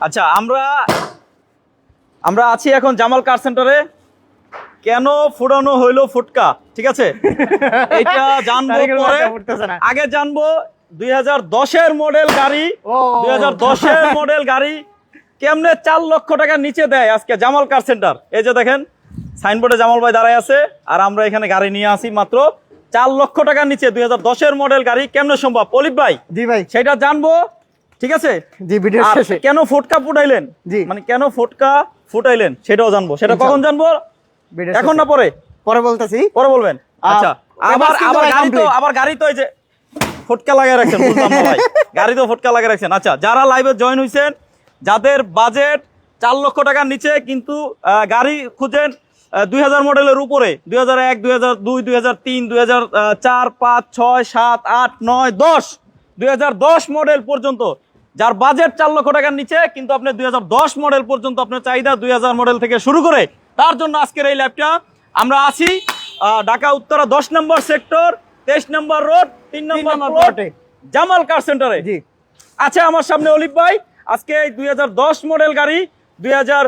আচ্ছা আমরা আমরা আছি এখন জামাল কার সেন্টারে কেন ফুরানো হইল ফুটকা? ঠিক আছে? এটা জানব পরে। আগে জানব দুই দশের মডেল গাড়ি। দুই দশের মডেল গাড়ি কেমনে চার লক্ষ টাকা নিচে দেয় আজকে জামাল কার সেন্টার এই যে দেখেন সাইনবোর্ডে জামাল ভাই দাঁড়ায় আছে। আর আমরা এখানে গাড়ি নিয়ে আসি মাত্র। চার লক্ষ টাকার নিচে দুই হাজার দশের মডেল গাড়ি কেমনে সম্ভব? অলিভ ভাই জি ভাই। সেটা জানব। ঠিক আছে? জি ভিডিও শেষে। কেন ফুটকা ফুটাইলেন? জি। মানে কেন ফুটকা ফুটাইলেন? সেটাও জানব। সেটা কখন জানব? এখন না পরে? পরে বলতেছি। পরে বলবেন। আচ্ছা আবার আবার গাড়ি তো আবার গাড়ি তো এই যে ফুটকা লাগিয়ে রাখছেন বুঝলাম না ভাই। গাড়ি তো ফুটকা লাগিয়ে রাখছেন। আচ্ছা যারা লাইভে জয়েন হয়েছেন যাদের বাজেট চার লক্ষ টাকার নিচে কিন্তু গাড়ি খুঁজেন দুই হাজার মডেলের উপরে দুই হাজার এক দুই হাজার দুই দুই হাজার তিন দুই হাজার চার পাঁচ ছয় সাত আট নয় দশ দুই হাজার দশ মডেল পর্যন্ত যার বাজেট চার লক্ষ টাকার নিচে কিন্তু আপনি দুই হাজার দশ মডেল পর্যন্ত আপনার চাহিদা দুই হাজার মডেল থেকে শুরু করে তার জন্য আজকের এই ল্যাবটা আমরা আছি ঢাকা উত্তরা দশ নম্বর সেক্টর তেইশ নম্বর রোড তিন নম্বর জামাল কার সেন্টারে জি। আছে আমার সামনে অলিভ ভাই আজকে এই দুই হাজার দশ মডেল গাড়ি দুই হাজার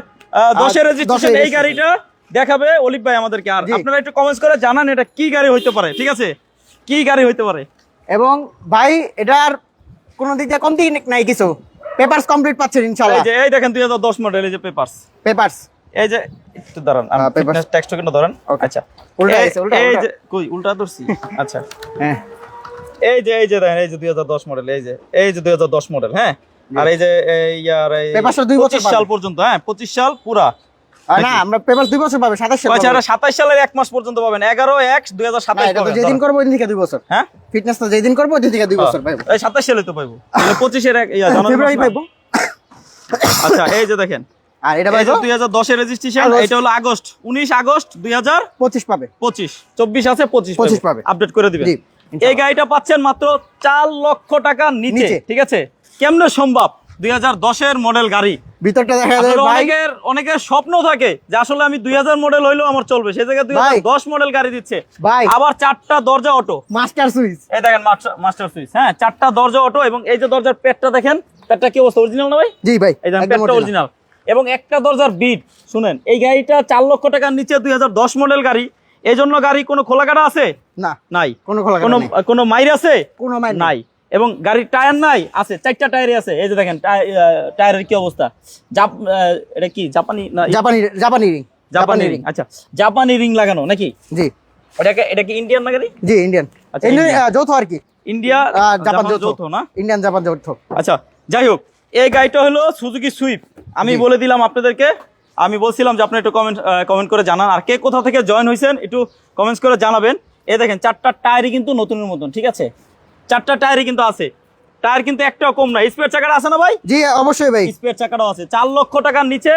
দশের রেজিস্ট্রেশন এই গাড়িটা দেখাবে অলিভ ভাই আমাদেরকে। আর। আপনারা একটু কমেন্টস করে জানান এটা কি গাড়ি হইতে পারে ঠিক আছে? কি গাড়ি হইতে পারে? এবং ভাই এটার কোনো দিক দিয়ে কমতি নাই কিছু। পেপারস কমপ্লিট পাচ্ছেন এই যে এই দেখেন দুই মডেল এই যে পেপারস পেপারস এই যে একটু দাঁড়ান papers। টেক্সট কিন্তু ধরেন। আচ্ছা। উল্টা এই- উল্টা, এই যে কই উল্টা ধরছি? আচ্ছা। হ্যাঁ। এই যে এই যে দেখেন এই যে দুই হাজার দশ মডেল এই যে এই যে দুই হাজার দশ মডেল হ্যাঁ? আর এই যে এই আর এই পেপারসটা দুই বছর সাল পর্যন্ত হ্যাঁ পঁচিশ সাল পুরা। না আমরা পেপারস দুই বছর পাবে সাতাশ সাল আচ্ছা সাতাশ সালের এক মাস পর্যন্ত পাবেন এগারো এক দুই হাজার সাতাশ যেদিন করব ওই দিন থেকে দুই বছর। হ্যাঁ? যেদিন করব ওই দিন থেকে দুই বছর পাইবো। এই সাতাশ সালে তো পাইবো। পঁচিশের এক ফেব্রুয়ারি পাইবো। আচ্ছা এই যে দেখেন। আর এটা রেজিস্ট্রেশন এটা হলো আগস্ট। উনিশ আগস্ট দুই হাজার পঁচিশ পাবে। পঁচিশ। চব্বিশ আছে পঁচিশ 25 পাবে। আপডেট করে দিবেন। এই গাড়িটা পাচ্ছেন মাত্র চার লক্ষ নিচে নিচে। ঠিক আছে? কেমনে সম্ভব? দুই দশের মডেল গাড়ি। ভিতরটা দেখা যায় অনেকের অনেকের স্বপ্ন থাকে যে আসলে আমি দুই হাজার মডেল হইলেও আমার চলবে। সে জায়গায় দুই দশ মডেল গাড়ি দিচ্ছে। আবার চারটা দরজা অটো মাস্টার সুইচ এই দেখেন মাস্টার সুইচ হ্যাঁ চারটা দরজা অটো এবং এই যে দরজার পেটটা দেখেন পেটটা কি অবস্থা অরিজিনাল না ভাই? জি ভাই এই দেখেন পেটটা অরিজিনাল এবং একটা দরজার বিট শুনেন এই গাড়িটা চার লক্ষ টাকার নিচে দুই হাজার দশ মডেল গাড়ি। এই জন্য গাড়ি কোনো খোলা কাটা আছে? না। নাই। কোনো খোলা। কোনো মাইর আছে? কোনো মাইর নেই। এবং গাড়ির টায়ার নাই আছে চারটা টায়ারই আছে। এই যে দেখেন টায়ারের কি অবস্থা? এটা কি জাপানি না জাপানি জাপানি রিং জাপানি রিং আচ্ছা জাপানি রিং লাগানো নাকি? জি। এটাকে এটা কি ইন্ডিয়ান না গাড়ি? জি ইন্ডিয়ান আচ্ছা। যৌথ আর কি। ইন্ডিয়া জাপান যৌথ। না? ইন্ডিয়ান জাপান যৌথ। আচ্ছা যাই হোক এই গাড়িটা হলো সুজুকি সুইপ আমি বলে দিলাম আপনাদেরকে আমি বলছিলাম যে আপনি একটু কমেন্ট কমেন্ট করে জানান। আর কে কোথা থেকে জয়েন হয়েছেন একটু কমেন্টস করে জানাবেন। এ দেখেন চারটা টায়ারই কিন্তু নতুনের মতন ঠিক আছে? চারটা টায়ারই কিন্তু আছে। টায়ার কিন্তু একটাও কম না। স্পেয়ার চাকাটা আছে না ভাই? জি অবশ্যই ভাই। স্পেয়ার চাকাটাও আছে। চার লক্ষ টাকার নিচে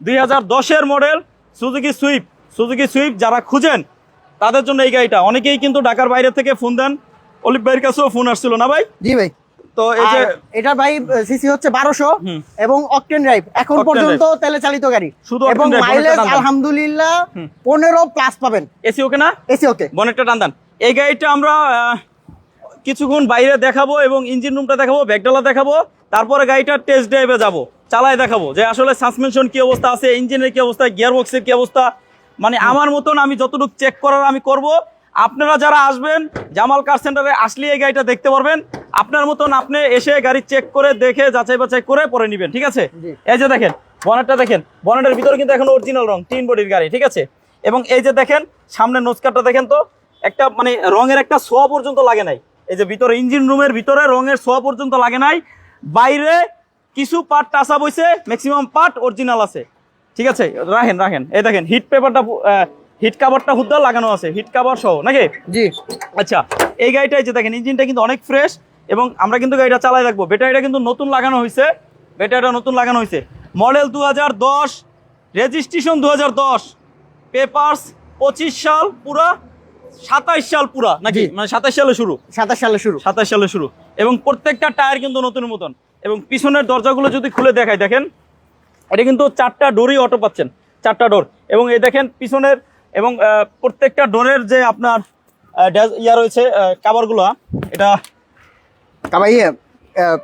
দুই হাজার দশের model Suzuki swift Suzuki swift যারা খুঁজেন তাদের জন্য এই গাড়িটা। অনেকেই কিন্তু ঢাকার বাইরে থেকে ফোন দেন। অলিভ ভাইয়ের কাছেও ফোন আসছিল না ভাই? জি ভাই। তো এই যে এটা ভাই সিসি হচ্ছে বারোশো। এবং অকটেন ড্রাইভ এখন পর্যন্ত তেলে চালিত গাড়ি। শুধু এবং মাইলেজ। আলহামদুলিল্লাহ পনেরো প্লাস পাবেন। এসি ওকে না? এসি ওকে। বনেটটা টান দেন। এই গাড়িটা আমরা কিছুক্ষণ বাইরে দেখাবো এবং ইঞ্জিন রুমটা দেখাবো ব্যাকডালা দেখাবো তারপরে গাড়িটার টেস্ট ড্রাইভে যাব চালায় দেখাবো। যে আসলে সাসপেনশন কি অবস্থা আছে ইঞ্জিনের কি অবস্থা গিয়ার বক্সের কি অবস্থা মানে আমার মতন আমি যতটুকু চেক করার আমি করব। আপনারা যারা আসবেন জামাল কার সেন্টারে আসলে এই গাড়িটা দেখতে পারবেন। আপনার মতন আপনি এসে গাড়ি চেক করে দেখে যাচাই বাছাই করে পরে নেবেন ঠিক আছে? এই যে দেখেন বনেটটা দেখেন বনেটের ভিতরে কিন্তু এখন অরিজিনাল রং তিন বডির গাড়ি ঠিক আছে? এবং এই যে দেখেন সামনে নোজকারটা দেখেন তো একটা মানে রঙের একটা সোয়া পর্যন্ত লাগে নাই। এই যে ভিতরে ইঞ্জিন রুমের ভিতরে রঙের সোয়া পর্যন্ত লাগে নাই। বাইরে কিছু পার্ট টাসা বইছে ম্যাক্সিমাম পার্ট অরিজিনাল আছে। ঠিক আছে? রাখেন রাখেন। এই দেখেন হিট পেপারটা হিট কাভারটা হুদ্দা লাগানো আছে। হিট কাভার সহ নাকি? জি। আচ্ছা এই গাড়িটাই যে দেখেন ইঞ্জিনটা কিন্তু অনেক ফ্রেশ এবং আমরা কিন্তু গাড়িটা চালাই রাখব। ব্যাটারিটা কিন্তু নতুন লাগানো হয়েছে ব্যাটারিটা নতুন লাগানো হয়েছে মডেল দু হাজার দশ রেজিস্ট্রেশন দু হাজার দশ। পেপার্স পঁচিশ সাল পুরা সাতাইশ সাল পুরা নাকি। মানে সাতাইশ সালে শুরু? সাতাশ সালে শুরু। সাতাইশ সালে শুরু। এবং প্রত্যেকটা টায়ার কিন্তু নতুন মতন। এবং পিছনের দরজাগুলো যদি খুলে দেখায় দেখেন? এটা কিন্তু চারটা ডোরই অটো পাচ্ছেন চারটা ডোর। এবং এই দেখেন পিছনের এবং প্রত্যেকটা ডোরের যে আপনার ইয়া রয়েছে কাভারগুলো এটা কাবাই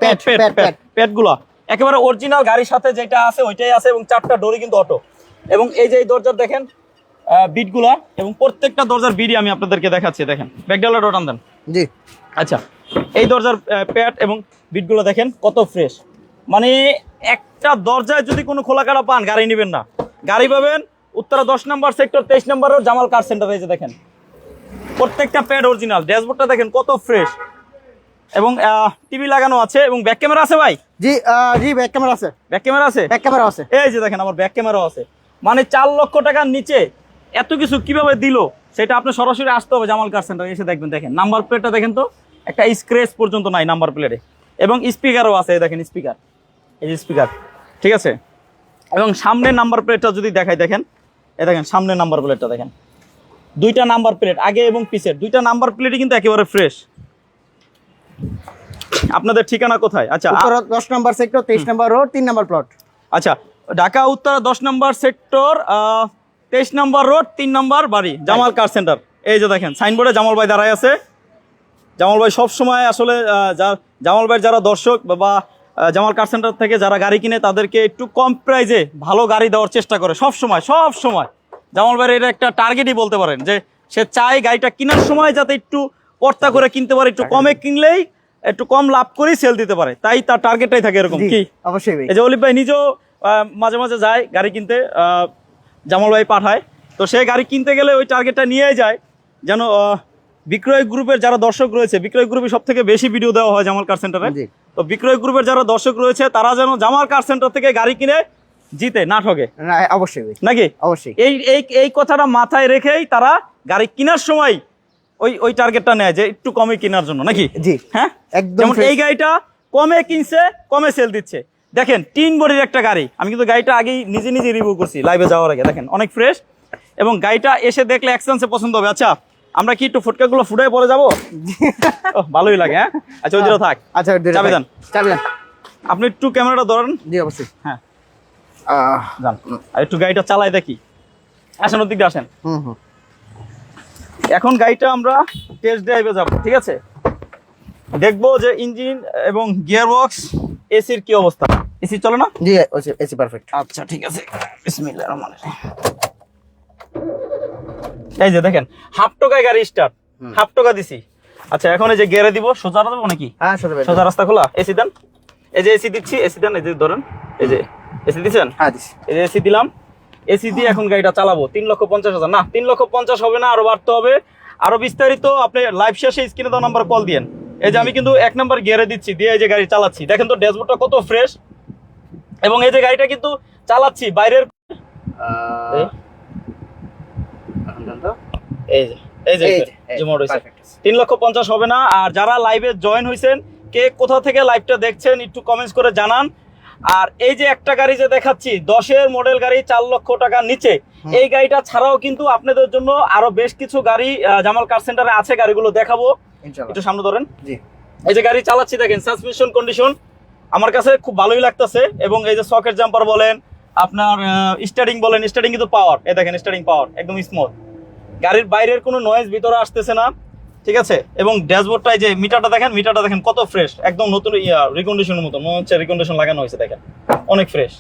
প্যাট পেট প্যাট প্যাট পেটগুলো একেবারে অরিজিনাল গাড়ির সাথে যেটা আছে ওইটাই আছে এবং চারটা ডোরই কিন্তু অটো এবং এই যে এই দরজার দেখেন বিটগুলা এবং প্রত্যেকটা দরজার বিডি আমি আপনাদেরকে দেখাচ্ছি দেখেন। ব্যাকডালা ডোর দেন। জি। আচ্ছা এই দরজার প্যাট এবং বিটগুলো দেখেন কত ফ্রেশ মানে একটা দরজায় যদি কোনো খোলা কাটা পান গাড়ি নেবেন না। গাড়ি পাবেন উত্তরা দশ নম্বর সেক্টর তেইশ নম্বরের জামাল কার সেন্টার এই যে দেখেন। প্রত্যেকটা প্যাড অরিজিনাল ড্যাশবোর্ডটা দেখেন কত ফ্রেশ এবং টিভি লাগানো আছে এবং ব্যাক ক্যামেরা আছে ভাই? জি জি ব্যাক ক্যামেরা আছে। ব্যাক ক্যামেরা আছে? ব্যাক ক্যামেরা আছে। এই যে দেখেন আমার ব্যাক ক্যামেরাও আছে। মানে চার লক্ষ টাকার নিচে এত কিছু কীভাবে দিল সেটা আপনি সরাসরি আসতে হবে জামাল কার সেন্টার এসে দেখবেন দেখেন নাম্বার প্লেটটা দেখেন তো একটা স্ক্রেচ পর্যন্ত নাই নাম্বার প্লেটে এবং স্পিকারও আছে দেখেন স্পিকার এই যে স্পিকার ঠিক আছে? এবং সামনের নাম্বার প্লেটটা যদি দেখাই দেখেন এ দেখেন সামনের নাম্বার প্লেটটা দেখেন। দুইটা নাম্বার প্লেট আগে এবং পিছের দুইটা নাম্বার প্লেটই কিন্তু একেবারে ফ্রেশ আপনাদের ঠিকানা কোথায়? আচ্ছা দশ নম্বর সেক্টর তেইশ নম্বর রোড তিন নম্বর প্লট আচ্ছা ঢাকা উত্তরা দশ নম্বর সেক্টর তেইশ নম্বর রোড তিন নম্বর বাড়ি জামাল কার সেন্টার এই যে দেখেন সাইনবোর্ডে জামাল ভাই দাঁড়ায় আছে। জামাল ভাই সব সময় আসলে জামাল ভাইয়ের যারা দর্শক বা- জামাল কার সেন্টার থেকে যারা গাড়ি কিনে তাদেরকে একটু কম প্রাইজে ভালো গাড়ি দেওয়ার চেষ্টা করে সব সময় সব সময় জামাল ভাইয়ের এটা একটা টার্গেটই বলতে পারেন যে সে চায় গাড়িটা কেনার সময় যাতে একটু কর্তা করে কিনতে পারে একটু কমে কিনলেই একটু কম লাভ করেই সেল দিতে পারে। তাই তার টার্গেটটাই থাকে এরকম কি? অবশ্যই এই যে অলিপ ভাই নিজেও আহ, মাঝে মাঝে যায় গাড়ি কিনতে আহ, জামাল ভাই পাঠায়। তো সে গাড়ি কিনতে গেলে ওই টার্গেটটা নিয়ে যায়। যেন বিক্রয় গ্রুপের যারা দর্শক রয়েছে বিক্রয় গ্রুপে সব থেকে বেশি ভিডিও দেওয়া হয় জামাল কার সেন্টারে তো বিক্রয় গ্রুপের যারা দর্শক রয়েছে তারা যেন জামাল কার সেন্টার থেকে গাড়ি কিনে জিতে না ঠকে অবশ্যই নাকি? অবশ্যই। এই এই এই কথাটা মাথায় রেখেই তারা গাড়ি কেনার সময় ওই ওই টার্গেটটা নেয় যে একটু কমে কেনার জন্য নাকি? জি। হ্যাঁ? একদম এই গাড়িটা কমে কিনছে কমে সেল দিচ্ছে। দেখেন তিন বডির একটা গাড়ি। আমি কিন্তু গাড়িটা আগেই নিজে নিজে রিভিউ করছি লাইভে যাওয়ার আগে। দেখেন অনেক ফ্রেশ এবং গাড়িটা এসে দেখলে এক্সচেঞ্জে পছন্দ হবে। আচ্ছা আমরা কি একটু ফুটকাগুলো ফুটাই পরে যাব? ভালোই লাগে হ্যাঁ? আচ্ছা ওই থাক। আচ্ছা চাবি দেন। চাবি দেন। আপনি একটু ক্যামেরাটা ধরেন। জি অবশ্যই। হ্যাঁ। যান। আর একটু গাড়িটা চালাই দেখি। আসেন ওদিক দিয়ে আসেন। হুম হুম। এখন গাড়িটা আমরা টেস্ট ড্রাইভে যাব ঠিক আছে? দেখব যে ইঞ্জিন এবং গিয়ার বক্স এসির কি অবস্থা। এসি চলে না? জি এসি পারফেক্ট আচ্ছা ঠিক আছে। বিসমিল্লাহির রহমানির রহিম। এই যে দেখেন হাফ টাকায় গাড়ি স্টার্ট হাফ টাকা দিছি। আচ্ছা এখন এই যে গিয়ারে দিব সোজা দেবো নাকি? হ্যাঁ সোজা রাস্তা খোলা? এসি দেন। এই যে এসি দিচ্ছি এসি দেন এই যে ধরেন এই যে এসি দিচ্ছেন হ্যাঁ দিছি। এই যে এসি দিলাম। এসি দিয়ে এখন গাড়িটা চালাবো। তিন লক্ষ পঞ্চাশ হাজার। না তিন লক্ষ পঞ্চাশ হবে না আরও বাড়তে হবে। আরও বিস্তারিত আপনি লাইভ শেষে স্ক্রিনে দেওয়া নাম্বার কল দিয়েন। এই যে আমি কিন্তু এক নাম্বার গিয়ারে দিচ্ছি দিয়ে এই যে গাড়ি চালাচ্ছি। দেখেন তো ড্যাশবোর্ডটা কত ফ্রেশ এবং এই যে গাড়িটা কিন্তু চালাচ্ছি বাইরের এই, যে এই যে। তিন লক্ষ পঞ্চাশ হবে না আর যারা লাইভে জয়েন হয়েছেন কে কোথা থেকে লাইভটা দেখছেন একটু কমেন্টস করে জানান। আর এই যে একটা গাড়ি যে দেখাচ্ছি দশের মডেল গাড়ি চার লক্ষ টাকার নিচে। এই গাড়িটা ছাড়াও কিন্তু আপনাদের জন্য আরও বেশ কিছু গাড়ি জামাল কার সেন্টারে আছে গাড়িগুলো দেখাবো। একটু সামনে ধরেন। এই যে গাড়ি চালাচ্ছি দেখেন সাসপেনশন কন্ডিশন আমার কাছে খুব ভালোই লাগতেছে এবং এই যে সকেট জাম্পার বলেন আপনার স্টার্টিং বলেন স্টার্টিং কিন্তু পাওয়ার এই দেখেন স্টার্টিং পাওয়ার একদম স্মুথ গাড়ির বাইরের কোনো নয়েজ ভিতরে আসতেছে না ঠিক আছে? এবং ড্যাশবোর্ডটা এই যে মিটারটা দেখেন মিটারটা দেখেন কত ফ্রেশ একদম নতুন রিকন্ডিশনের মতো মনে হচ্ছে রিকন্ডিশন লাগানো হয়েছে দেখেন অনেক ফ্রেশ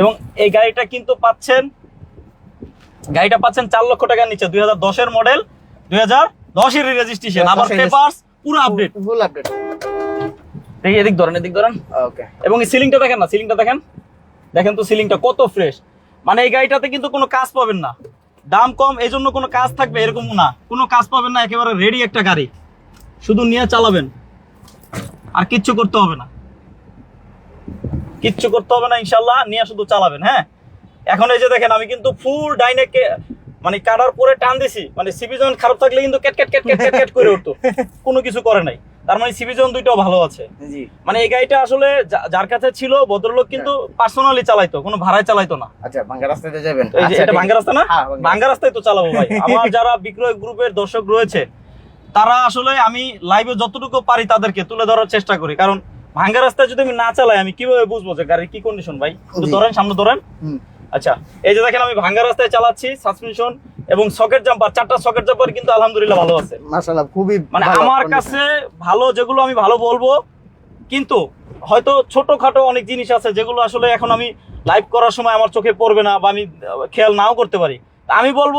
এবং এই গাড়িটা কিন্তু পাচ্ছেন গাড়িটা পাচ্ছেন চার লক্ষ টাকার নিচে দুই হাজার দশের মডেল দুই হাজার দশের রেজিস্ট্রেশন আবার 10 এর পেপার্স পুরো আপডেট ফুল আপডেট দেখি এদিক ধরেন এদিক ধরেন। ওকে এবং এই সিলিংটা দেখেন না সিলিংটা দেখেন। দেখেন তো সিলিংটা কত ফ্রেশ মানে এই গাড়িটাতে কিন্তু কোনো কাজ পাবেন না। দাম কম এই জন্য কোনো কাজ থাকবে এরকম না। কোনো কাজ পাবেন না একেবারে রেডি একটা গাড়ি। শুধু নিয়ে চালাবেন। আর কিচ্ছু করতে হবে না। কিচ্ছু করতে হবে না ইনশাল্লাহ নিয়ে শুধু চালাবেন হ্যাঁ? এখন এই যে দেখেন আমি কিন্তু ফুল ডাইনেকে মানে কাটার পরে টান দিছি। মানে সিবিজন খারাপ থাকলে কিন্তু ক্যাট ক্যাট ক্যাট ক্যাট ক্যাট ক্যাট করে উঠতো। কোনো কিছু করে নাই। তার মানে সিবিজন দুইটাও ভালো আছে। মানে এই গাড়িটা আসলে যার কাছে ছিল ভদ্রলোক কিন্তু পার্সোনালি চালাইতো কোনো ভাড়ায় চালাইতো না। আচ্ছা ভাঙ্গা রাস্তাতে যাবেন? আচ্ছা, এটা ভাঙ্গা রাস্তা না? হ্যাঁ, ভাঙ্গা ভাঙ্গা রাস্তায় তো চালাবো ভাই। আমার যারা বিক্রয় গ্রুপের দর্শক রয়েছে তারা আসলে আমি লাইভে যতটুকু পারি তাদেরকে তুলে ধরার চেষ্টা করি। কারণ ভাঙ্গা রাস্তায় যদি আমি না চালাই আমি কীভাবে বুঝব যে গাড়ির কি কন্ডিশন ভাই? ধরেন সামনে ধরেন। আচ্ছা এই যে দেখেন আমি ভাঙ্গা রাস্তায় চালাচ্ছি সাসপেনশন এবং সকেট জাম্পার চারটা সকেট জাম্পার কিন্তু আলহামদুলিল্লাহ ভালো আছে। মাশাআল্লাহ খুবই মানে আমার কাছে ভালো যেগুলো আমি ভালো বলব কিন্তু হয়তো ছোটখাটো অনেক জিনিস আছে যেগুলো আসলে এখন আমি লাইভ করার সময় আমার চোখে পড়বে না বা আমি খেয়াল নাও করতে পারি। আমি বলব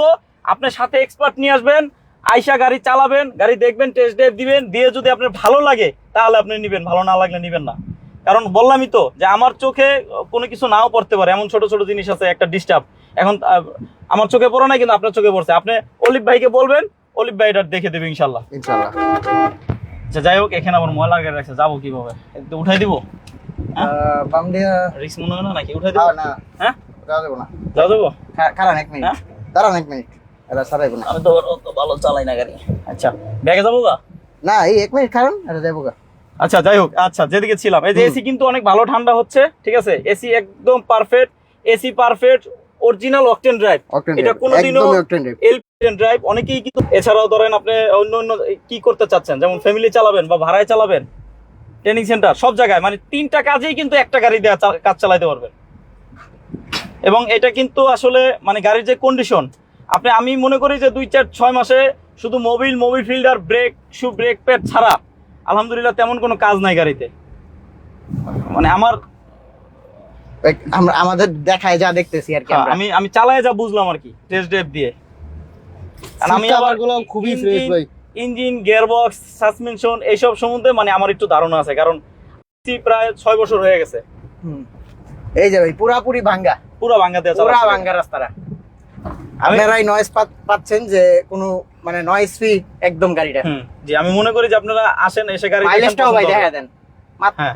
আপনার সাথে এক্সপার্ট নিয়ে আসবেন আইসা গাড়ি চালাবেন গাড়ি দেখবেন টেস্ট ড্রাইভ দিবেন দিয়ে যদি আপনার ভালো লাগে তাহলে আপনি নেবেন ভালো না লাগলে নেবেন না। কারণ বললামই তো যে আমার চোখে কোনো কিছু নাও পড়তে পারে। এমন ছোট ছোট জিনিস আছে একটা ডিস্টার্ব এখন আমার চোখে পড়ে না কিন্তু আপনার চোখে পড়ছে। আপনি অলিভ ভাইকে বলবেন অলিভ ভাই এটা দেখে দেবে ইনশাল্লাহ ইনশাআল্লাহ। আচ্ছা যাই হোক এখানে আবার ময়লা লাগে রাখছে যাব কীভাবে? উঠাই দিব? আহ, বাম দিয়ে রিস্ক মনে হয় না নাকি? উঠাই দিব? না। হ্যাঁ? যাওয়া যাবে না। যাও দেবো? খা- খারান এক মিনিট। হ্যাঁ? দাঁড়ান এক মিনিট। এটা সারাইবো না। আমি তো ভালো চালাই না গাড়ি। আচ্ছা ব্যাগে যাব গা? না এই এক মিনিট খারান এটা যাইবো গা। আচ্ছা যাই হোক আচ্ছা যেদিকে ছিলাম। এই যে এসি কিন্তু অনেক ভালো ঠান্ডা হচ্ছে ঠিক আছে? এসি একদম perfect AC perfect original octane drive এটা কোনোদিনও এলপিএন ড্রাইভ অনেকেই কিন্তু এছাড়াও ধরেন আপনি অন্য অন্য কি করতে চাচ্ছেন? যেমন ফ্যামিলি চালাবেন বা ভাড়ায় চালাবেন ট্রেনিং সেন্টার সব জায়গায় মানে তিনটা কাজেই কিন্তু একটা গাড়ি দেওয়া কাজ চালাতে পারবেন। এবং এটা কিন্তু আসলে মানে গাড়ির যে কন্ডিশন আপনি আমি মনে করি যে দুই চার ছয় মাসে শুধু mobil mobil filter brake shoe brake pad ছাড়া আলহামদুলিল্লাহ তেমন কোনো কাজ নাই গাড়িতে মানে আমার আমরা আমাদের দেখায় যা দেখতেছি আর কি আমি আমি চালায় যা বুঝলাম আর কি টেস্ট ড্রাইভ দিয়ে আর আমি আবারগুলো খুবই fresh ভাই। ইঞ্জিন গিয়ারবক্স সাসপেনশন এইসব সম্বন্ধে মানে আমার একটু ধারণা আছে কারণ প্রায় ছয় বছর হয়ে গেছে হুম। এই যে ভাই পুরাপুরি ভাঙ্গা পুরো ভাঙ্গা দেওয়া পুরা। ভাঙ্গা রাস্তাটা আপনারাই নয়েজ পাচ্ছেন যে কোনো মানে নয়েজ ফ্রি একদম গাড়িটা জি আমি মনে করি যে আপনারা আসেন এসে গাড়ি মাইলেজটাও ভাই দেখা দেন। হ্যাঁ।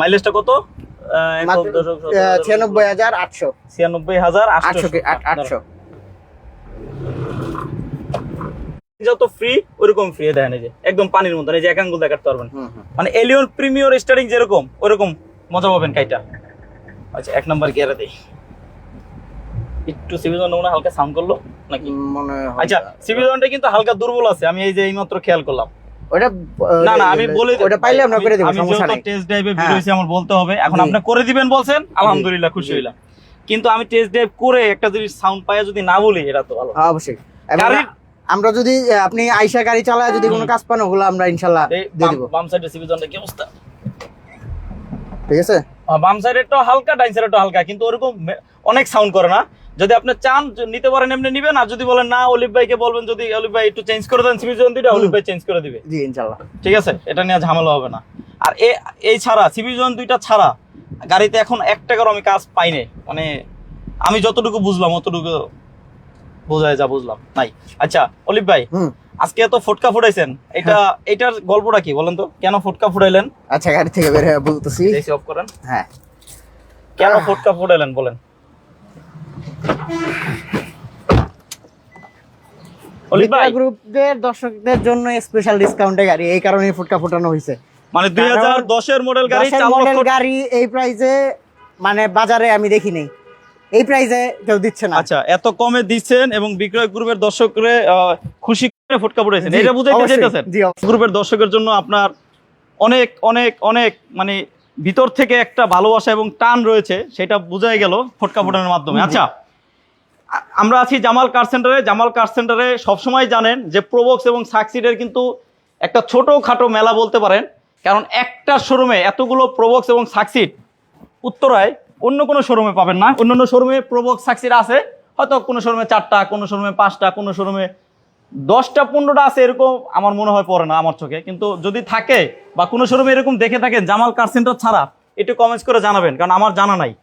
মাইলেজটা কত? ছিয়ানব্বই হাজার আটশো। ছিয়ানব্বই হাজার আটশো। আটশো যত ফ্রি ওরকম ফ্রি দেখেন এই যে একদম পানির মতন এই যে এক আঙ্গুল দেখাতে পারবেন। মানে এলিয়ন প্রিমিয়র স্টারিং যেরকম ওরকম মজা পাবেন কাইটা। আচ্ছা এক নাম্বার গিয়ারে দেই। একটু সিভিজন মনে হালকা সাউন্ড করল? নাকি? মনে আচ্ছা সিভিজনটা কিন্তু হালকা দুর্বল আছে আমি এই যে এইমাত্র খেয়াল করলাম। ওটা না না আমি বলে ওটা পাইলে আমরা করে দেবো সমস্যা নাই। টেস্ট ড্রাইভে হ্যাঁ। ভিডিও আমার বলতে হবে। এখন আপনি করে দিবেন বলছেন আলহামদুলিল্লাহ খুশি হইলাম। কিন্তু আমি টেস্ট ড্রাইভ করে একটা যদি সাউন্ড যদি না বলি এটা তো ভালো। হ্যাঁ, অবশ্যই। গাড়ির- আমরা যদি আপনি আইসা গাড়ি চালায় যদি কোনো কাজ পান ওগুলো আমরা ইনশাল্লাহ দিয়ে বাম সিভিজনটা কি অবস্থা? ঠিক আছে? বাম সাইডেরটাও হালকা ডাইন সাইডেরটাও হালকা কিন্তু ওরকম অনেক সাউন্ড করে না। যদি আপনি চান নিতে পারেন এমনি নিবেন আর যদি বলেন না অলিভ ভাইকে বলবেন যদি অলিভ ভাই একটু চেঞ্জ করে দেন সিভিজন দুইটা অলিভ ভাই চেঞ্জ করে দিবে। জি ইনশাল্লাহ ঠিক আছে? এটা নিয়ে ঝামেলা হবে না। আর এ এই ছাড়া সিভিজন দুইটা ছাড়া গাড়িতে এখন এক টাকারও আমি কাজ পাইনি মানে আমি যতটুকু বুঝলাম অতটুকু বোঝায় যা বুঝলাম। নাই। আচ্ছা অলিভ ভাই হুম। আজকে এত ফটকা ফুটাইছেন এটা এটার গল্পটা কি বলেন তো? কেন ফটকা ফুটাইলেন? আচ্ছা গাড়ি থেকে বের হয়ে বলতেছি। এসি অফ করেন। হ্যাঁ। কেন ফটকা ফুটাইলেন বলেন? অলিভ ভাই। গ্রুপদের দর্শকদের জন্য স্পেশাল ডিসকাউন্টে গাড়ি এই কারণে ফুটকা ফুটানো হয়েছে মানে দুই হাজার দশের মডেল গাড়ি লক্ষ গাড়ি এই প্রাইসে মানে বাজারে আমি দেখি নেই। এই প্রাইসে কেউ দিচ্ছে না। আচ্ছা এত কমে দিচ্ছেন এবং বিক্রয় গ্রুপের দর্শকরে খুশি করে ফটকা জি, এটা বুঝাইতে চাইতেছেন? গ্রুপের দর্শকের জন্য আপনার অনেক অনেক অনেক মানে ভিতর থেকে একটা ভালোবাসা এবং টান রয়েছে সেটা বোঝাই গেল ফটকা ফুটানোর মাধ্যমে। আচ্ছা আমরা আছি জামাল কার সেন্টারে। জামাল কার সেন্টারে সবসময় জানেন যে প্রোবক্স এবং সাকসিডের কিন্তু একটা ছোট খাটো মেলা বলতে পারেন। কারণ একটা শোরুমে এতগুলো প্রোবক্স এবং সাকসিড উত্তরায় অন্য কোনো শোরুমে পাবেন না। অন্য অন্য শোরুমে প্রোবক্স সাকসিড আছে। হয়তো কোনো শোরুমে চারটা কোনো শোরুমে পাঁচটা কোনো শোরুমে দশটা পনেরোটা আছে এরকম আমার মনে হয় পড়ে না আমার চোখে। কিন্তু যদি থাকে বা কোনো শোরুমে এরকম দেখে থাকেন জামাল কার সেন্টার ছাড়া একটু কমেন্টস করে জানাবেন কারণ আমার জানা নাই।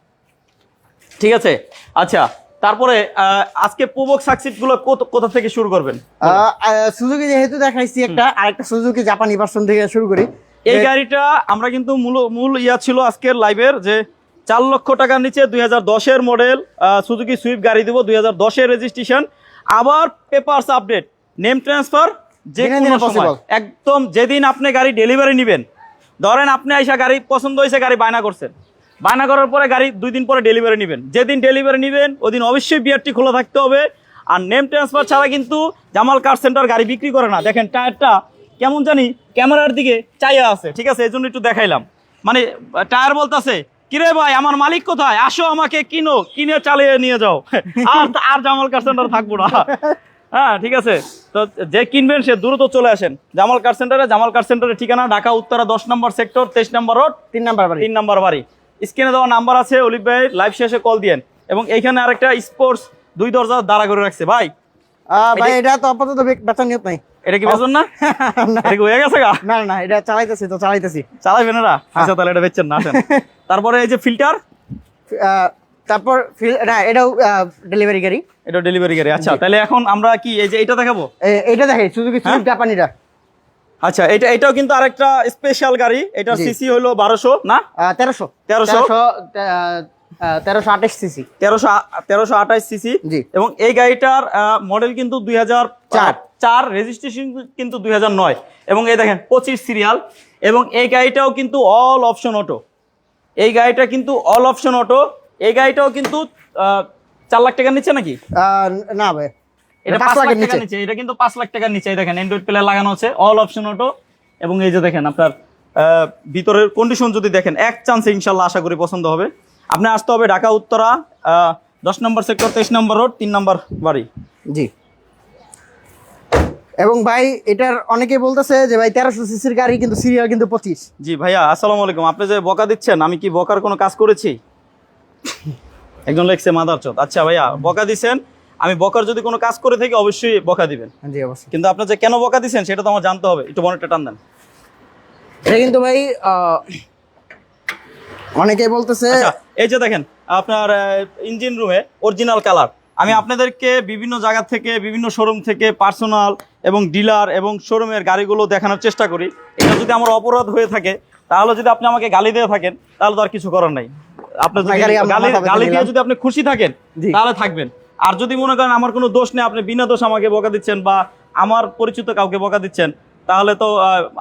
ঠিক আছে? আচ্ছা তারপরে আহ, আজকে প্রোবক সাকসিডগুলো কোথা- কোথা থেকে শুরু করবেন? সুজুকি যেহেতু দেখাইছি একটা আরেকটা সুজুকি জাপানি ভার্সন থেকে শুরু করি। এই গাড়িটা আমরা কিন্তু মূল মূল ইয়া ছিল আজকের লাইভের যে চার লক্ষ টাকার নিচে দুই হাজার দশের মডেল সুজুকি সুইফট গাড়ি দিব দুই হাজার দশের রেজিস্ট্রেশন আবার পেপারস আপডেট নেম ট্রান্সফার যে। একদম যেদিন আপনি গাড়ি ডেলিভারি নেবেন ধরেন আপনি আইসা গাড়ি পছন্দ হয়েছে গাড়ি বায়না করছেন। বায়না করার পরে গাড়ি দুই দিন পরে ডেলিভারি নেবেন। যেদিন ডেলিভারি নেবেন ওই দিন অবশ্যই বিয়ারটি খোলা থাকতে হবে। আর নেম ট্রান্সফার ছাড়া কিন্তু জামাল কার সেন্টার গাড়ি বিক্রি করে না। দেখেন টায়ারটা কেমন জানি ক্যামেরার দিকে চাইয়া আছে ঠিক আছে? এই জন্য একটু দেখাইলাম। মানে টায়ার বলতেছে কিরে ভাই আমার মালিক কোথায়? আসো আমাকে কিনো কিনে চালিয়ে নিয়ে যাও। আর আর জামাল কার সেন্টার থাকব না। হ্যাঁ ঠিক আছে। তো যে কিনবেন সে দ্রুত চলে আসেন। জামাল কার সেন্টারে জামাল কার সেন্টারের ঠিকানা ঢাকা উত্তরা দশ নম্বর সেক্টর তেইশ নম্বর রোড তিন নম্বর বাড়ি। তিন নম্বর বাড়ি। স্ক্রিনে দেওয়া নাম্বার আছে অলিভ ভাই লাইভ শেষে কল দিয়েন। এবং এইখানে আরেকটা স্পোর্টস দুই দরজা দাঁড়া করে রাখছে। ভাই ভাই এটা তো আপাতত বেচা নিয়ত নাই। এটা কি বেচবেন না? এটা কি হয়ে গেছে গা? না না এটা চালাইতেছি তো চালাইতেছি। চালাইবেন এরা? আচ্ছা তাহলে এটা বেচছেন না আসেন। তারপরে এই যে ফিল্টার? তারপর না এটাও ডেলিভারি গাড়ি। এটা ডেলিভারি গাড়ি আচ্ছা। তাহলে এখন আমরা কি এই যে এটা দেখাবো? এ- এইটা দেখে সুজুকি হ্যাঁ? সুইফট জাপানিটা আচ্ছা এটা এটাও কিন্তু আরেকটা স্পেশাল গাড়ি। এটার সিসি হলো বারোশো না? তেরোশো। 1300? তেরোশো আঠাশ সিসি তেরোশো তেরোশো আঠাশ সিসি। এবং এই গাড়িটার মডেল কিন্তু দুই হাজার চার। চার রেজিস্ট্রেশন কিন্তু দুই নয়। এবং এই দেখেন পঁচিশ সিরিয়াল এবং এই গাড়িটাও কিন্তু অল অপশন অটো এই গাড়িটা কিন্তু অল অপশন অটো এই গাড়িটাও কিন্তু চার লাখ টাকার নিচে নাকি? না ভাই। এটা পাঁচ পাঁচ লাখ লাখের টাকার নিচে। এটা কিন্তু পাঁচ লাখ টাকার নিচে। দেখেন অ্যান্ড্রয়েড প্লে লাগানো আছে অল অপশন অটো এবং এই যে দেখেন আপনার ভিতরের কন্ডিশন যদি দেখেন এক চান্সে ইনশাল্লাহ আশা করি পছন্দ হবে। আপনি আসতে হবে ঢাকা উত্তরা দশ নম্বর সেক্টর তেইশ নম্বর রোড তিন নম্বর বাড়ি। জি। এবং ভাই এটার অনেকে বলতেছে যে ভাই তেরোশো সিসির গাড়ি কিন্তু সিরিয়াল কিন্তু পঁচিশ। জি ভাইয়া আসসালামু আলাইকুম। আপনি যে বকা দিচ্ছেন আমি কি বকার কোনো কাজ করেছি? একজন লেখছে মাদার চোদ। আচ্ছা ভাইয়া বকা দিচ্ছেন আমি বকার যদি কোনো কাজ করে থাকি অবশ্যই বকা দিবেন। জি অবশ্যই। কিন্তু আপনি যে কেন বকা দিচ্ছেন সেটা তো আমার জানতে হবে। একটু বনেটটা টান দেন। এটা কিন্তু ভাই অনেকেই বলতেছে আচ্ছা এই যে দেখেন আপনার ইঞ্জিন রুমে অরিজিনাল কালার আমি আপনাদেরকে বিভিন্ন জায়গা থেকে বিভিন্ন শোরুম থেকে পার্সোনাল এবং ডিলার এবং শোরুমের গাড়িগুলো দেখানোর চেষ্টা করি। এটা যদি আমার অপরাধ হয়ে থাকে তাহলে যদি আপনি আমাকে গালি দিয়ে থাকেন তাহলে তো আর কিছু করার নাই। আপনার গালি গালি দিয়ে যদি আপনি খুশি থাকেন তাহলে থাকবেন। আর যদি মনে করেন আমার কোনো দোষ নেই আপনি বিনা দোষ আমাকে বকা দিচ্ছেন বা আমার পরিচিত কাউকে বকা দিচ্ছেন তাহলে তো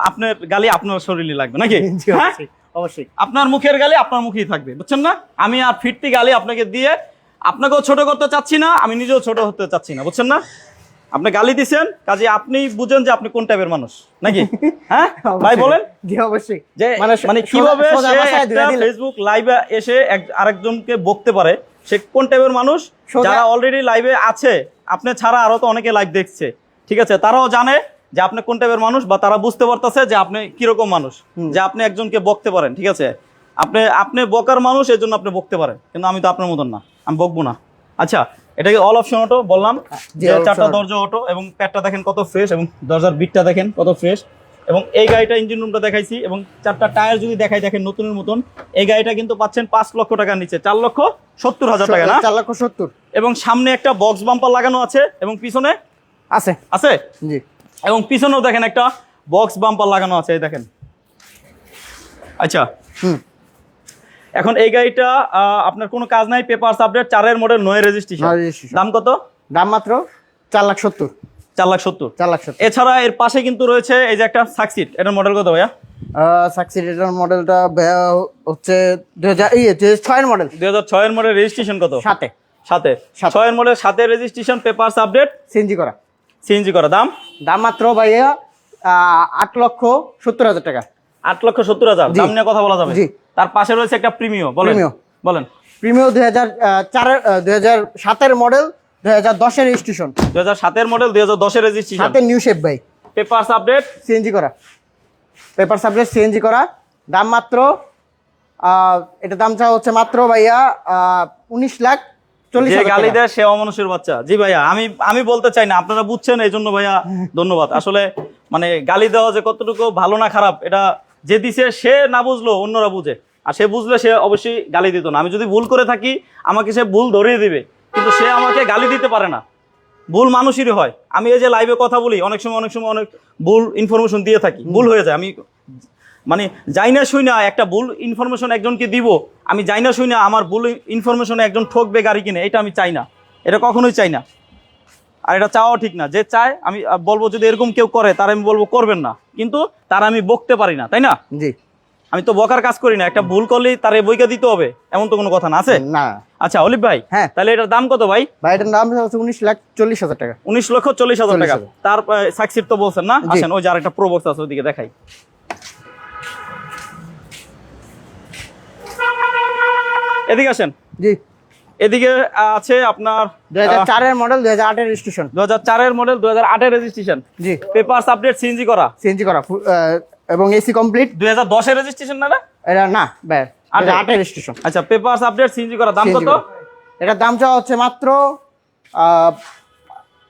আপনার গালি আপনার শরীরে লাগবে নাকি? হ্যাঁ? অবশ্যই। আপনার মুখের গালি আপনার মুখেই থাকবে বুঝছেন না? আমি আর ফিরতি গালি আপনাকে দিয়ে আপনাকেও ছোট করতে চাচ্ছি না আমি নিজেও ছোট হতে চাচ্ছি না বুঝছেন না? আপনি গালি দিছেন কাজে আপনি বুঝেন যে আপনি কোন টাইপের মানুষ নাকি? হ্যাঁ? ভাই বলেন। জি অবশ্যই। যে মানে মানে কীভাবে ফেসবুক লাইভে এসে আরেকজনকে বকতে পারে সে কোন টাইপের মানুষ? যারা অলরেডি লাইভে আছে আপনি ছাড়া আরও তো অনেকে লাইভ দেখছে ঠিক আছে? তারাও জানে যে আপনি কোন টাইপের মানুষ বা তারা বুঝতে পারতেছে যে আপনি কীরকম মানুষ যে আপনি একজনকে বকতে পারেন ঠিক আছে? আপনি আপনি বকার মানুষ এর জন্য আপনি বকতে পারেন কিন্তু আমি তো আপনার মতন না। আমি বকবো না। আচ্ছা এটা কি অল অপশন অটো বললাম যে চারটা দরজা অটো এবং প্যাডটা দেখেন কত ফ্রেশ এবং দরজার বিটটা দেখেন কত ফ্রেশ এবং এই গাড়িটা ইঞ্জিন রুমটা দেখাইছি এবং চারটা টায়ার যদি দেখাই দেখেন নতুনের মতন এই গাড়িটা কিন্তু পাচ্ছেন পাঁচ লক্ষ টাকার নিচে চার লক্ষ সত্তর হাজার টাকা না? চার লক্ষ সত্তর। এবং সামনে একটা বক্স বাম্পার লাগানো আছে এবং পিছনে আছে। আছে? জি। এবং পিছনেও দেখেন একটা বক্স বাম্পার লাগানো আছে এই দেখেন। আচ্ছা। হুম। এখন এই গাড়িটা আপনার কোনো কাজ নাই পেপার আপডেট চারের মডেল নয় রেজিস্ট্রেশন দাম কত? দাম মাত্র চার লাখ সত্তর। চার লাখ সত্তর। চার লাখ সত্তর। এছাড়া এর পাশে কিন্তু রয়েছে এই যে একটা সাকসিট এটার মডেল কত ভাইয়া? সাকসিডেটার মডেলটা হচ্ছে দুই হাজার ছয়ের মডেল দুই হাজার ছয়ের মডেল রেজিস্ট্রেশন কত? সাথে সাথে। ছয়ের মডেল সাথে রেজিস্ট্রেশন পেপারস আপডেট সিএনজি করা। সিএনজি করা। দাম? দাম মাত্র ভাইয়া আট লক্ষ সত্তর হাজার টাকা। আট লক্ষ সত্তর হাজার। দাম নিয়ে কথা বলা যাবে? জি। তার পাশে রয়েছে একটা প্রিমিও বলেন। বলেন। প্রিমিও দুই হাজার চারের দুই হাজার সাতের মডেল দুই হাজার দশের রেজিস্ট্রেশন দুই হাজার সাতের মডেল দুই হাজার দশের রেজিস্ট্রেশন সাথে নিউ শেপ ভাই। পেপারস আপডেট সিএনজি করা। পেপার সাবজেক্ট সিএনজি করা। দাম মাত্র এটা দাম চা হচ্ছে মাত্র ভাইয়া উনিশ লাখ চল্লিশ গালি। দেয় সে অমানুষের বাচ্চা। জি ভাইয়া আমি আমি বলতে চাই না আপনারা বুঝছেন এই জন্য ভাইয়া ধন্যবাদ। আসলে মানে গালি দেওয়া যে কতটুকু ভালো না খারাপ এটা যে দিছে সে না বুঝলো অন্যরা বুঝে। আর সে বুঝলে সে অবশ্যই গালি দিত না। আমি যদি ভুল করে থাকি আমাকে সে ভুল ধরিয়ে দিবে। কিন্তু সে আমাকে গালি দিতে পারে না। ভুল মানুষেরই হয়। আমি এই যে লাইভে কথা বলি অনেক সময় অনেক সময় অনেক ভুল ইনফরমেশন দিয়ে থাকি। ভুল হয়ে যায়। আমি মানে যাই না শুই না একটা ভুল ইনফরমেশন একজনকে দিব আমি যাই না শুই না আমার ভুল ইনফরমেশনে একজন ঠকবে গাড়ি কিনে এটা আমি চাই না। এটা কখনোই চাই না। আর এটা চাওয়াও ঠিক না। যে চায় আমি বলব যদি এরকম কেউ করে তার আমি বলব করবেন না। কিন্তু তার আমি বকতে পারি না তাই না? জি। আমি তো বকার কাজ করি না একটা ভুল করলেই তার এই বইকে দিতে হবে এমন তো কোনো কথা না আছে? না। আচ্ছা অলিভ ভাই হ্যাঁ। তাহলে এটার দাম কত ভাই? ভাই এটার দাম হচ্ছে উনিশ লাখ চল্লিশ হাজার টাকা। উনিশ লক্ষ চল্লিশ হাজার টাকা। 40,000 তার সাকসিট তো বলছেন না। আসেন ওই যে আরেকটা প্রোবক্স আছে ওইদিকে দেখাই। এদিকে আসেন। জি। এদিকে আছে আপনার দুই হাজার চারের মডেল দুই হাজার আটের রেজিস্ট্রেশন দু হাজার চারের মডেল দু হাজার আটের রেজিস্ট্রেশন জি। পেপারস আপডেট সিএনজি করা? সিএনজি করা এবং এসি কমপ্লিট দুই হাজার দশের রেজিস্ট্রেশন না এটা না ব্যাস আটের। আটের রেজিস্ট্রেশন আচ্ছা পেপারস আপডেট সিএনজি করা দাম কত? এটার দাম চাওয়া হচ্ছে মাত্র আহ,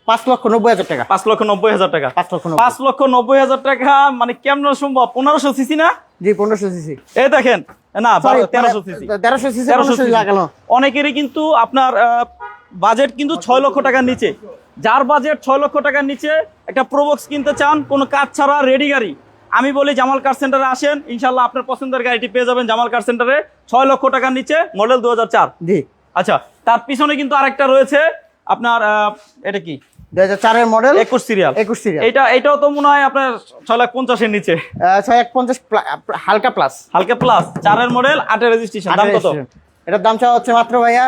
পাঁচ লক্ষ নব্বই হাজার টাকা। পাঁচ লক্ষ নব্বই হাজার টাকা। পাঁচ লক্ষ নব্বই। পাঁচ লক্ষ নব্বই হাজার টাকা মানে কেমন সম্ভব? পনেরোশো সিসি না? জি পনেরোশো সিসি। এই দেখেন না তেরোশো সিসি। তেরোশো সিসি তেরোশো লাগানো অনেকেরই কিন্তু আপনার বাজেট কিন্তু ছয় লক্ষ টাকার নিচে। যার বাজেট ছয় লক্ষ টাকার নিচে একটা প্রোবক্স কিনতে চান কোনো কাজ ছাড়া রেডি গাড়ি। আমি বলি জামাল কার সেন্টারে আসেন ইনশাল্লাহ আপনার পছন্দের গাড়িটি পেয়ে যাবেন জামাল কার সেন্টারে ছয় লক্ষ টাকার নিচে মডেল দু চার। জি। আচ্ছা তার পিছনে কিন্তু আরেকটা রয়েছে আপনার আহ, এটা কি? মডেল সিরিয়াল সিরিয়াল এটা এটাও তো মনে হয় আপনার লাখ পঞ্চাশের নিচে। ছয় এক পঞ্চাশ হালকা প্লাস হালকা প্লাস মডেল আটের রেজিস্ট্রেশন দাম কত? এটার দাম চাওয়া হচ্ছে মাত্র ভাইয়া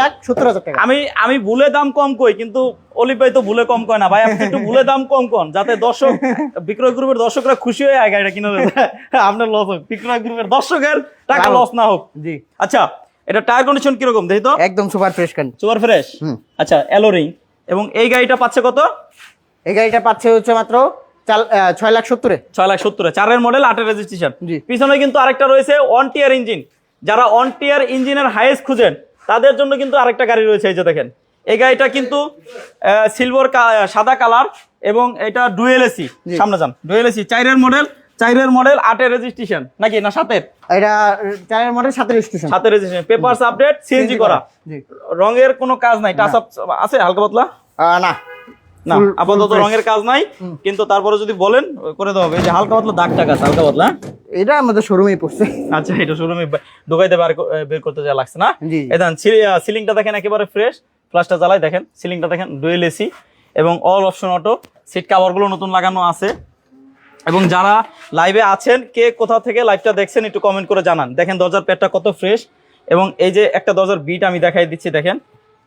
লাখ সত্তর হাজার টাকা। আমি আমি ভুলে দাম কম কই কিন্তু অলিপ ভাই তো ভুলে কম কয় না। ভাই আপনি একটু ভুলে দাম কম কন যাতে দর্শক বিক্রয় গ্রুপের দর্শকরা খুশি হয়ে আগে গাড়িটা কিনে আপনার লস হোক বিক্রয় গ্রুপের দর্শকের টাকা লস না হোক। জি। আচ্ছা এটা টায়ার কন্ডিশন কীরকম দেখি তো? একদম সুপার ফ্রেশ কান সুপার ফ্রেশ আচ্ছা অ্যালোরিং এবং এই গাড়িটা পাচ্ছে কত? এই গাড়িটা পাচ্ছে হচ্ছে মাত্র ছয় লাখ সত্তরে। ছয় লাখ সত্তরে। চারের মডেল আটের রেজিস্ট্রেশন পিছনে কিন্তু আরেকটা রয়েছে ওয়ান টিয়ার ইঞ্জিন যারা ওয়ান টিয়ার ইঞ্জিনের হাইয়েস্ট খুঁজেন তাদের জন্য কিন্তু আরেকটা গাড়ি রয়েছে এই যে দেখেন। এই গাড়িটা কিন্তু সিলভার সাদা কালার এবং এটা ডুয়েল এসি সামনে যান। ডুয়েল এসি চাইরের মডেল চাইরের মডেল আটের রেজিস্ট্রেশন নাকি না সাতের? এটা চারের মডেল সাথে রেজিস্ট্রেশন সাতের রেজিস্ট্রেশন পেপারস আপডেট সিএনজি করা। জি। রঙের কোনো কাজ নাই টাচ আপ আছে হালকা পাতলা? না। না আপাতত। রঙের কাজ নাই কিন্তু তারপরে যদি বলেন করে দেওয়া হবে। এই যে হালকা পাতলা দাগ টাকা হালকা পাতলা? এটা আমাদের শোরুমেই পড়ছে। আচ্ছা এটা শোরুমে ঢুকাইতে বার বের করতে যা লাগছে না? জি। এই দেখেন সিলিংটা দেখেন একেবারে ফ্রেশ ফ্লাশটা জ্বালাই দেখেন সিলিংটা দেখেন ডুয়েল এসি এবং অল অপশন অটো সিট কাভারগুলো নতুন লাগানো আছে। এবং যারা লাইভে আছেন কে কোথা থেকে লাইভটা দেখছেন একটু কমেন্ট করে জানান। দেখেন দরজার পেটটা কত ফ্রেশ এবং এই যে একটা দরজার বিট আমি দেখাই দিচ্ছি দেখেন।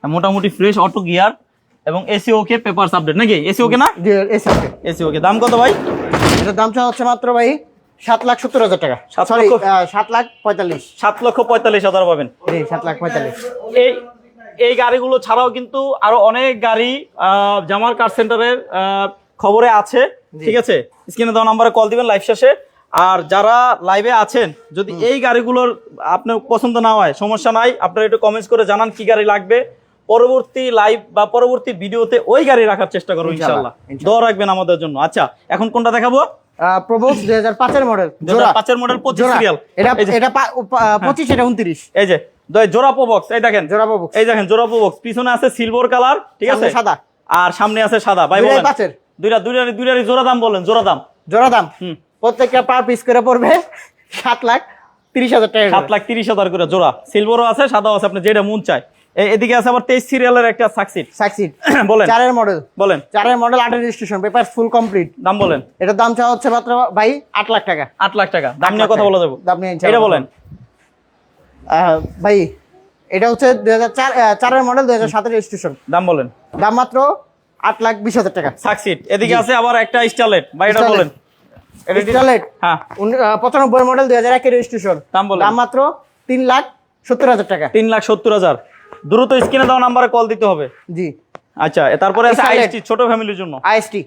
মোটামুটি ফ্রেশ অটো গিয়ার এবং এসি ওকে পেপার আপডেট নাকি? এসি ওকে না? জি এসে আছে। এসি ওকে দাম কত ভাই? এটার দাম হচ্ছে মাত্র ভাই সাত লাখ সত্তর হাজার টাকা। সাত লাখ পঁয়তাল্লিশ। সাত লক্ষ পঁয়তাল্লিশ হাজার পাবেন। সাত লাখ পঁয়তাল্লিশ। এই এই গাড়িগুলো ছাড়াও কিন্তু আরও অনেক গাড়ি আহ, জামাল কার সেন্টারের খবরে আছে। ঠিক আছে? স্ক্রিনে দেওয়া নাম্বারে কল দিবেন লাইভ শেষে। আর যারা লাইভে আছেন যদি এই গাড়িগুলোর আপনার পছন্দ না হয় সমস্যা নাই আপনারা একটু কমেন্টস করে জানান কি গাড়ি লাগবে। পরবর্তী লাইভ বা পরবর্তী ভিডিওতে ওই গাড়ি রাখার চেষ্টা করব ইনশাআল্লাহ, ইনশাল্লাহ। দোয়া রাখবেন আমাদের জন্য। আচ্ছা এখন কোনটা দেখাবো? প্রবোস দুই হাজার পাঁচের মডেল দুই হাজার পাঁচের মডেল পঁচিশ জোড়া। সিরিয়াল এটা এটা পা- ও পা- পঁচিশ এটা উনত্রিশ। এই যে দয়- জোড়া বক্স এই দেখেন। জোড়া প্রবোস এই দেখেন জোড়া বক্স পিছনে আছে সিলভার কালার ঠিক আছে? সাদা। আর সামনে আছে সাদা। ভাই বলেন। দুইটা দুইটা দুইটারই জোড়া দাম বলেন জোড়া দাম। জোড়া দাম? হুম। প্রত্যেকটা পার পিস করে পড়বে সাত লাখ তিরিশ হাজার টাকা সাত লাখ তিরিশ হাজার করে জোড়া। সিলভারও আছে সাদাও আছে আপনি যেটা মন চায়। এদিকে আছে আবার তেইশ সিরিয়ালের একটা সাকসিড সাকসিড বলেন। চারের মডেল বলেন। চারের মডেল আটের রেজিস্ট্রেশন পেপার ফুল কমপ্লিট দাম বলেন। এটার দাম চাওয়া হচ্ছে মাত্র ভাই আট লাখ টাকা। আট লাখ টাকা। দাম নিয়ে কথা। বলা যাব। দাম নিয়ে এটা বলেন। ভাই এটা হচ্ছে দুই হাজার চার চারের মডেল দুই হাজার সাতের রেজিস্ট্রেশন দাম বলেন। দাম মাত্র আট লাখ বিশ হাজার টাকা। সাকসিড। এদিকে আছে আবার একটা ভাই এটা বলেন। স্টারলেট? হ্যাঁ। পঁচানব্বই মডেল রেজিস্ট্রেশন দাম বলেন। দাম মাত্র লাখ সত্তর হাজার টাকা। লাখ সত্তর হাজার। দ্রুত স্ক্রিনে দেওয়া নাম্বারে কল দিতে হবে। জি। আচ্ছা তারপরে আছে আইএসটি ছোট ফ্যামিলির জন্য। আইএসটি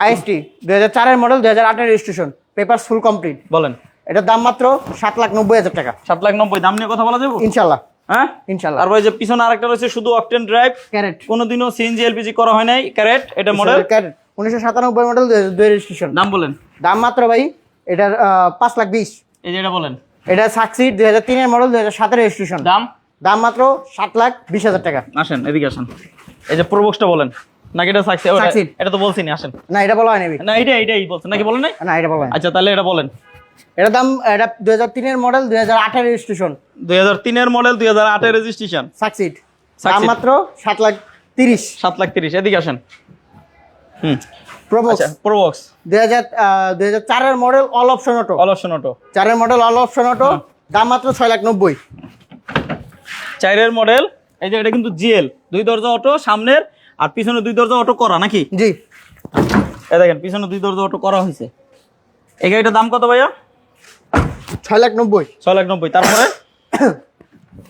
আইএসটি দুই হাজার চারের মডেল দুই হাজার আটের রেজিস্ট্রেশন পেপার ফুল কমপ্লিট বলেন। এটার দাম মাত্র সাত লাখ নব্বই হাজার টাকা। সাত লাখ নব্বই। দাম নিয়ে কথা বলা যাব? ইনশাল্লাহ হ্যাঁ? ইনশাল্লাহ তারপরে যে পিছনে আরেকটা রয়েছে শুধু অকটেন ড্রাইভ ক্যারেট কোনোদিনও সিএনজি এলপিজি করা হয় নাই। ক্যারেট এটা মডেল ক্যারেট উনিশশো সাতানব্বই মডেল দুই রেজিস্ট্রেশন দাম বলেন। দাম মাত্র ভাই এটার পাঁচ লাখ বিশ। এই যে এটা বলেন। এটা সাকসিড দুই হাজার তিনের মডেল দুই হাজার সাতের রেজিস্ট্রেশন দাম? দাম মাত্র সাত লাখ বিশ হাজার টাকা। আসেন এদিকে আসেন। এই যে প্রোবক্সটা বলেন। নাকি এটা তো বলছিনি আসেন। না এটা বলা হয়নি। না এটা এটাই বলছেন। নাকি বলেন না এটা বলা আচ্ছা তাহলে এটা বলেন। এটার দাম এটা দুই হাজার তিনের মডেল দুই হাজার আটের রেজিস্ট্রেশন দুই হাজার তিনের মডেল দুই হাজার আটের রেজিস্ট্রেশন সাকসিড দাম মাত্র সাত লাখ তিরিশ। সাত লাখ তিরিশ। এদিকে আসেন। হুম। প্রবোক্স আচ্ছা প্রোবক্স দুই হাজার দুই হাজার চারের model all option auto all option auto চারের মডেল অল অপশন অটো দাম মাত্র ছয় লাখ নব্বই। চারের মডেল এই যে এটা কিন্তু জিএল। দুই দরজা অটো সামনের আর পিছনে দুই দরজা অটো করা নাকি? জি। এই দেখেন পিছনে দুই দরজা অটো করা হয়েছে। এই গাড়িটার দাম কত ভাইয়া? ছয় লাখ নব্বই। ছয় লাখ নব্বই। তারপরে?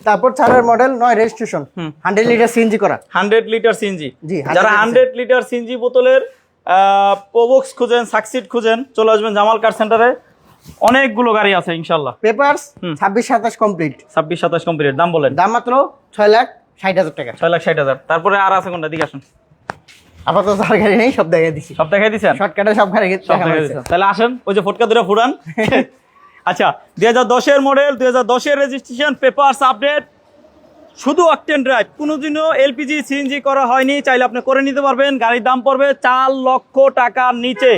তারপর মডেল নয় রেজিস্ট্রেশন হান্ড্রেড লিটার সিএনজি করা। হান্ড্রেড লিটার সিএনজি জি, যারা হান্ড্রেড লিটার সিএনজি বোতলের প্রোবক্স খুঁজেন সাকসিড খুঁজেন চলে আসবেন জামাল কার সেন্টারে অনেকগুলো গাড়ি আছে ইনশাল্লাহ পেপারস হুম। ছাব্বিশ সাতাশ কমপ্লিট ছাব্বিশ সাতাশ কমপ্লিট দাম বলেন। দাম মাত্র ছয় লাখ ষাট হাজার টাকা। ছয় লাখ ষাট হাজার। তারপরে আর আছে কোনটা? দিকে আসুন। আপাতত আর গাড়ি নেই সব দেখাই দিচ্ছি সব দেখাই দিচ্ছেন শর্টকাটে সব গাড়ি সব দেখাই দিচ্ছেন তাহলে আসেন ওই যে ফটকা দুটা ফুরান আচ্ছা দুই হাজার দশের মডেল দুই হাজার দশের রেজিস্ট্রেশন পেপারস আপডেট শুধু অকটেন ড্রাইভ কোনোদিনও এলপিজি সিএনজি করা হয়নি চাইলে আপনি করে নিতে পারবেন। গাড়ির দাম পড়বে চার লক্ষ টাকার নিচে।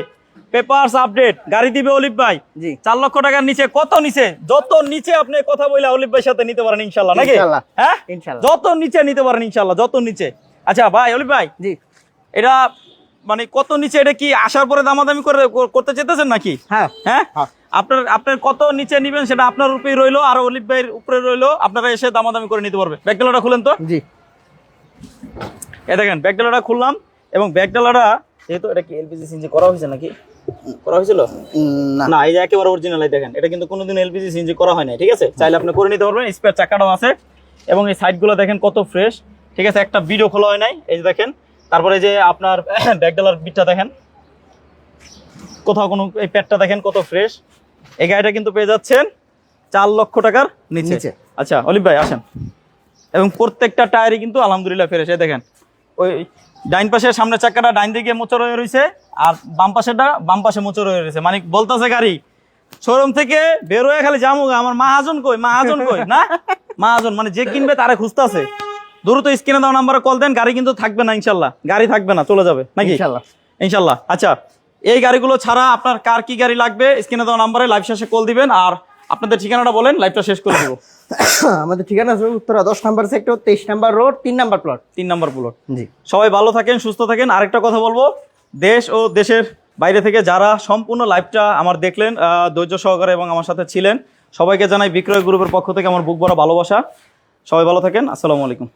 পেপারস আপডেট গাড়ি দিবে অলিভ ভাই। জি। চার লক্ষ টাকার নিচে কত নিচে? যত নিচে আপনি কথা বলে অলিভ ভাইয়ের সাথে নিতে পারেন ইনশাল্লাহ নাকি। হ্যাঁ। যত নিচে নিতে পারেন ইনশাল্লাহ যত নিচে। আচ্ছা ভাই অলিভ ভাই। জি। এটা মানে কত নিচে এটা কি আসার পরে দামাদামি করে করতে চেতেছেন নাকি? হ্যাঁ। হ্যাঁ? হ্যাঁ। আপনার আপনার কত নিচে নিবেন সেটা আপনার উপরেই রইল আর অলিভ ভাইয়ের উপরে রইল আপনারা এসে দামাদামি করে নিতে পারবে। ব্যাগডালাটা খুলেন তো? জি। এ দেখেন ব্যাগডালাটা খুললাম এবং ব্যাগডালাটা যেহেতু এটা কি এলপিজি সিএনজি করা হয়েছে নাকি? করা হয়েছিল? না। না এই যে একেবারে অরিজিনাল দেখেন এটা কিন্তু কোনোদিন এলপিজি সিএনজি করা হয় না ঠিক আছে? চাইলে আপনি করে নিতে পারবেন স্পেয়ার চাকাটাও আছে এবং এই সাইডগুলো দেখেন কত ফ্রেশ ঠিক আছে? একটা ভিডিও খোলা হয় নাই এই যে দেখেন তারপরে যে আপনার ব্যাগডালার বিটটা দেখেন কোথাও কোনো এই প্যাডটা দেখেন কত ফ্রেশ এই গাড়িটা কিন্তু পেয়ে যাচ্ছেন চার লক্ষ টাকার নিচে। আচ্ছা অলিভ ভাই আসেন। এবং প্রত্যেকটা টায়ারই কিন্তু আলহামদুলিল্লাহ এই দেখেন। ওই ডাইন পাশের সামনের চাকাটা ডাইন দিকে মোচর হয়ে রয়েছে আর বাম পাশেরটা বাম পাশে মোচর হয়ে রয়েছে মানে বলতেছে গাড়ি শোরুম থেকে বের হয়ে খালি জামু আমার মাহাজন কই মাহাজন কই? না? মাহাজন মানে যে কিনবে তারে খুঁজতেছে। দ্রুত স্ক্রিনে দেওয়া নাম্বারে কল দেন গাড়ি কিন্তু থাকবে না ইনশাল্লাহ। গাড়ি থাকবে না চলে যাবে নাকি? ইনশাল্লাহ। ইনশাল্লাহ। আচ্ছা এই গাড়িগুলো ছাড়া আপনার কার কি গাড়ি লাগবে? স্ক্রিনে দেওয়া নাম্বারে লাইভ শেষে কল দিবেন আর আপনাদের ঠিকানাটা বলেন লাইভটা শেষ করে দেবো। আমাদের ঠিকানা আছে উত্তরা দশ নাম্বার সেক্টর তেইশ নাম্বার রোড তিন নাম্বার প্লট তিন নাম্বার প্লট জি। সবাই ভালো থাকেন সুস্থ থাকেন। আরেকটা কথা বলব দেশ ও দেশের বাইরে থেকে যারা সম্পূর্ণ লাইভটা আমার দেখলেন আহ, ধৈর্য সহকারে এবং আমার সাথে ছিলেন সবাইকে জানাই বিক্রয় গ্রুপের পক্ষ থেকে আমার বুক ভরা ভালোবাসা। সবাই ভালো থাকেন আসসালামু আলাইকুম।